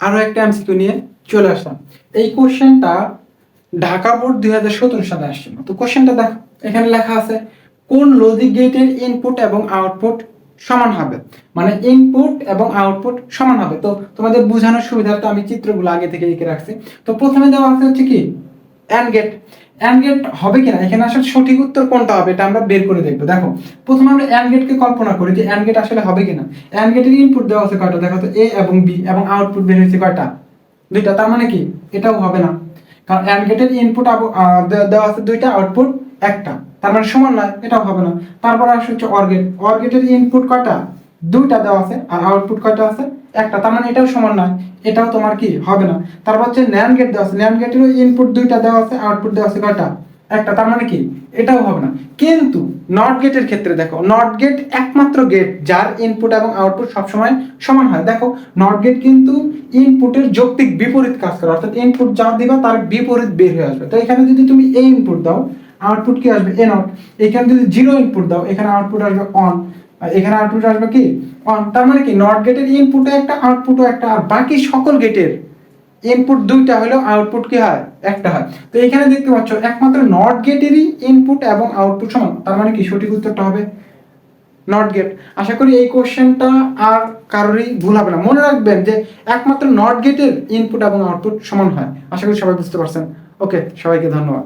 আরও একটা এমসিকিউ নিয়ে চলে আসলাম। এই কোশ্চেনটা ঢাকা বোর্ড দুই হাজার সতেরো সালে আসছিল। তো কোশ্চেনটা দেখো, এখানে লেখা আছে, কোন লজিক গেটের ইনপুট এবং আউটপুট সমান হবে? মানে ইনপুট এবং আউটপুট সমান হবে। তো তোমাদের বোঝানোর সুবিধার্থে আমি চিত্রগুলো আগে থেকে এঁকে রাখছি। তো প্রথমে দেওয়া আছে হচ্ছে কি? অ্যান্ড গেট অ্যান্ড গেট হবে কিনা? এখানে আসলে সঠিক উত্তর কোনটা হবে এটা আমরা বের করে দেখব। দেখো, প্রথমে আমরা অ্যান্ড গেটকে কল্পনা করি যে অ্যান্ড গেট আসলে হবে কিনা। অ্যান্ড গেটের ইনপুট দেওয়া আছে কয়টা? দেখো তো এ এবং বি এবং আউটপুট বের হয়েছে কয়টা? দুইটা। তার মানে কি? এটাও হবে না। কারণ অ্যান্ড গেটের ইনপুট দেওয়া আছে দুইটা আউটপুট একটা। তার মানে সমান নয়, এটাও হবে না। তারপর আসছে হচ্ছে অর্গেট অর্গেটের ইনপুট কয়টা? দুইটা দেওয়া আছে, আর আউটপুট কয়টা আছে? একটা, তার মানে এটাও সমান নয়। এটাও তোমার কি? হবে না। তারপর হচ্ছে ন্যান গেট দেওয়া আছে। ন্যান গেটেরও ইনপুট দুইটা দেওয়া আছে আউটপুট দেওয়া আছে কয়টা? একটা, তার মানে কি? এটাও হবে না। কিন্তু নট গেটের ক্ষেত্রে দেখো নট গেট একমাত্র গেট যার ইনপুট এবং আউটপুট সবসময় সমান হয়। দেখো নট গেট কিন্তু ইনপুটের যৌক্তিক বিপরীত কাজ করে। অর্থাৎ ইনপুট যা দিবা, তার বিপরীত বের হয়ে আসবে। তো এখানে যদি তুমি এ ইনপুট দাও আউটপুট কি আসবে? এ নট এখানে যদি জিরো ইনপুট দাও, এখানে আউটপুট আসবে অন আর এখানে আউটপুট আসবে কি? তার মানে কি? নট গেটের ইনপুটও একটা আউটপুটও একটা, আর বাকি সকল গেটের ইনপুট দুইটা হলেও আউটপুট কি হয়? একটা হয়। তো এখানে দেখতে পাচ্ছ, একমাত্র নট গেটেরই ইনপুট এবং আউটপুট সমান। তার মানে কি? সঠিক উত্তরটা হবে নট গেট আশা করি এই কোশ্চেনটা আর কারোরই ভুল হবে না। মনে রাখবেন যে একমাত্র নট গেটের ইনপুট এবং আউটপুট সমান হয়। আশা করি সবাই বুঝতে পারছেন। ওকে সবাইকে ধন্যবাদ।